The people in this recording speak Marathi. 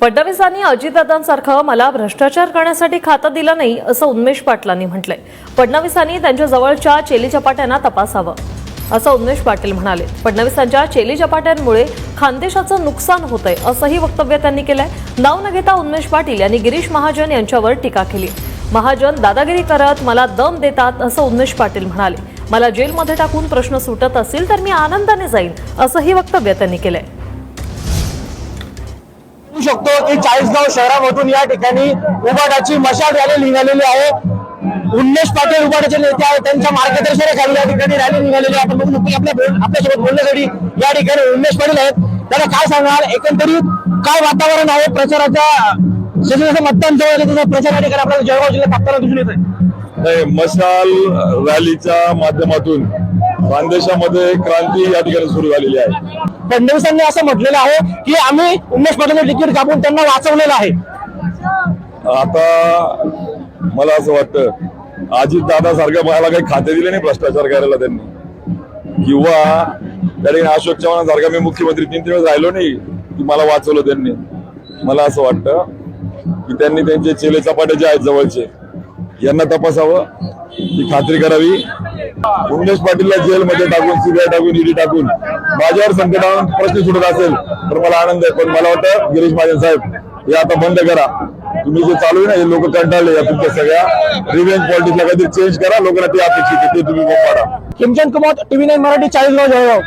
फडणवीसांनी अजितदादांसारखं मला भ्रष्टाचार करण्यासाठी खातं दिलं नाही असं उन्मेष पाटलांनी म्हटलंय. फडणवीसांनी त्यांच्या जवळच्या चेली चपाट्यांना तपासावं असं उन्मेष पाटील म्हणाले. फडणवीसांच्या चेली चपाट्यांमुळे खानदेशाचं नुकसान होतंय असंही वक्तव्य त्यांनी केलंय. नाव न घेता उन्मेष पाटील यांनी गिरीश महाजन यांच्यावर टीका केली. महाजन दादागिरी करत मला दम देतात असं उन्मेष पाटील म्हणाले. मला जेलमध्ये टाकून प्रश्न सुटत असेल तर मी आनंदाने जाईन असंही वक्तव्य त्यांनी केलंय. बघू शकतो की चाळीसगाव शहरामधून या ठिकाणी उबाटाची मशाल रॅली निघालेली आहे. उन्मेश पाटील उबाटाचे नेते आहेत त्यांच्या मार्गदर्शनाखाली या ठिकाणी रॅली निघालेली आहे. आपण बघू शकतो आपल्या आपल्यासोबत बोलण्यासाठी या ठिकाणी उन्मेश पाटील आहेत. त्याला काय सांगणार? एकंदरीत काय वातावरण आहे प्रचाराच्या? जसं मतदान जवळ तसं प्रचार या ठिकाणी आपल्याला जळगाव जिल्ह्यात दिसून येत आहे मशाल रॅलीच्या माध्यमातून खानदेशामध्ये क्रांती या ठिकाणी सुरू झालेली आहे. फडणवीसांनी असं म्हटलेलं आहे की आम्ही उन्मेष पाटील तिकीट कापून त्यांना वाचवलेलं आहे. आता मला असं वाटतं अजित दादा सारखं मला काही खाते दिले नाही भ्रष्टाचार करायला त्यांनी. किंवा त्या ठिकाणी अशोक चव्हाण सारखा मी मुख्यमंत्री तीन तीन वेळेस राहिलो नाही की मला वाचवलं त्यांनी. मला असं वाटतं की त्यांनी त्यांचे चेले चपाटे जे आहेत जवळचे. यांना तपासावं ही खात्री करावी. उमेश पाटीलला जेलमध्ये टाकून सीबीआय टाकून ईडी टाकून. माझ्यावर संकट आणून प्रश्न सुटत असेल तर मला आनंद आहे. पण मला वाटतं गिरीश महाजन साहेब हे आता बंद करा. तुम्ही जे चालू आहे ना हे लोक कंटाळले या तुमच्या सगळ्या रिव्हेंज पॉलिटिक्सला काहीतरी चेंज करा. लोकांना ती अपेक्षित आहे ते तुम्ही पाडा किमचंद कुमार टीव्ही नाईन मराठी चाळीसगाव जळगाव.